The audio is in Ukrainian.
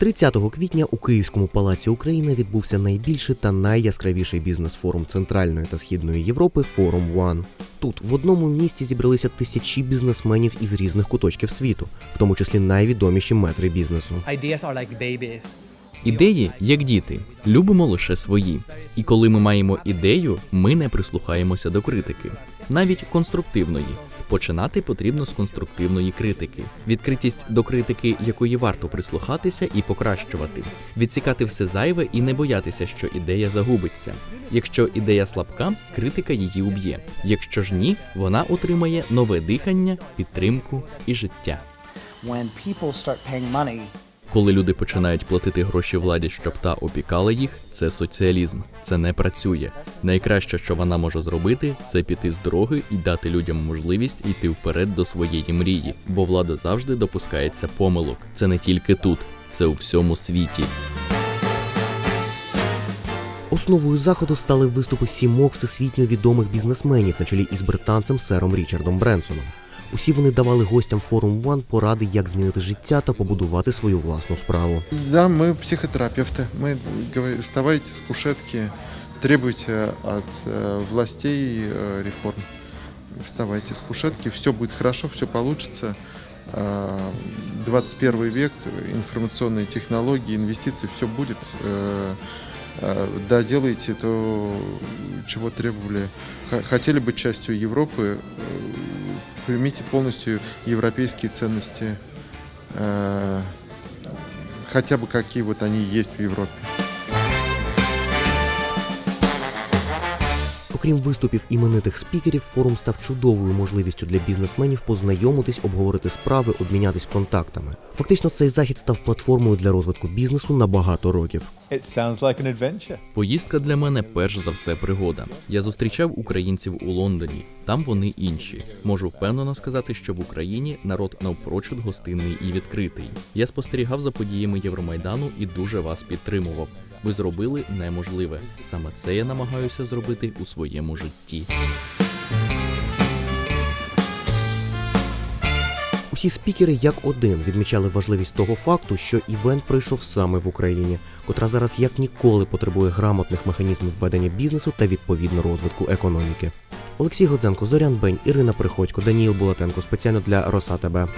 30 квітня у Київському палаці України відбувся найбільший та найяскравіший бізнес-форум Центральної та Східної Європи Форум One. Тут в одному місті зібралися тисячі бізнесменів із різних куточків світу, в тому числі найвідоміші метри бізнесу. Ідеї як діти, любимо лише свої. І коли ми маємо ідею, ми не прислухаємося до критики, навіть конструктивної. Починати потрібно з конструктивної критики, відкритість до критики, якої варто прислухатися і покращувати, відсікати все зайве і не боятися, що ідея загубиться. Якщо ідея слабка, критика її уб'є. Якщо ж ні, вона отримає нове дихання, підтримку і життя. when people start paying money Коли люди починають платити гроші владі, щоб та опікала їх, це соціалізм. Це не працює. Найкраще, що вона може зробити, це піти з дороги і дати людям можливість йти вперед до своєї мрії, бо влада завжди допускається помилок. Це не тільки тут, це у всьому світі. Основою заходу стали виступи сімох всесвітньо відомих бізнесменів на чолі із британцем сером Річардом Бренсоном. Усі вони давали гостям форум One поради, як змінити життя та побудувати свою власну справу. Да, мы психотерапевты. Мы говорим, вставайте с кушетки, требуйте от э, властей э, реформ. Вставайте с кушетки, все будет хорошо, все получится. Э, 21 век, информационные технологии, инвестиции, все будет. Э, э, да, делайте то, чего требовали. Х- Хотели быть частью Европы, э, примите полностью европейские ценности. э, хотя бы какие вот они есть в Европе. Окрім виступів іменитих спікерів, форум став чудовою можливістю для бізнесменів познайомитись, обговорити справи, обмінятись контактами. Фактично, цей захід став платформою для розвитку бізнесу на багато років. It sounds like an adventure. Поїздка для мене перш за все пригода. Я зустрічав українців у Лондоні. Там вони інші. Можу впевнено сказати, що в Україні народ навпрочуд гостинний і відкритий. Я спостерігав за подіями Євромайдану і дуже вас підтримував. Ви зробили неможливе. Саме це я намагаюся зробити у своєму житті. Усі спікери як один відмічали важливість того факту, що івент пройшов саме в Україні, котра зараз як ніколи потребує грамотних механізмів ведення бізнесу та відповідно розвитку економіки. Олексій Годзенко, Зорян Бень, Ірина Приходько, Даніїл Булатенко спеціально для Роса ТБ.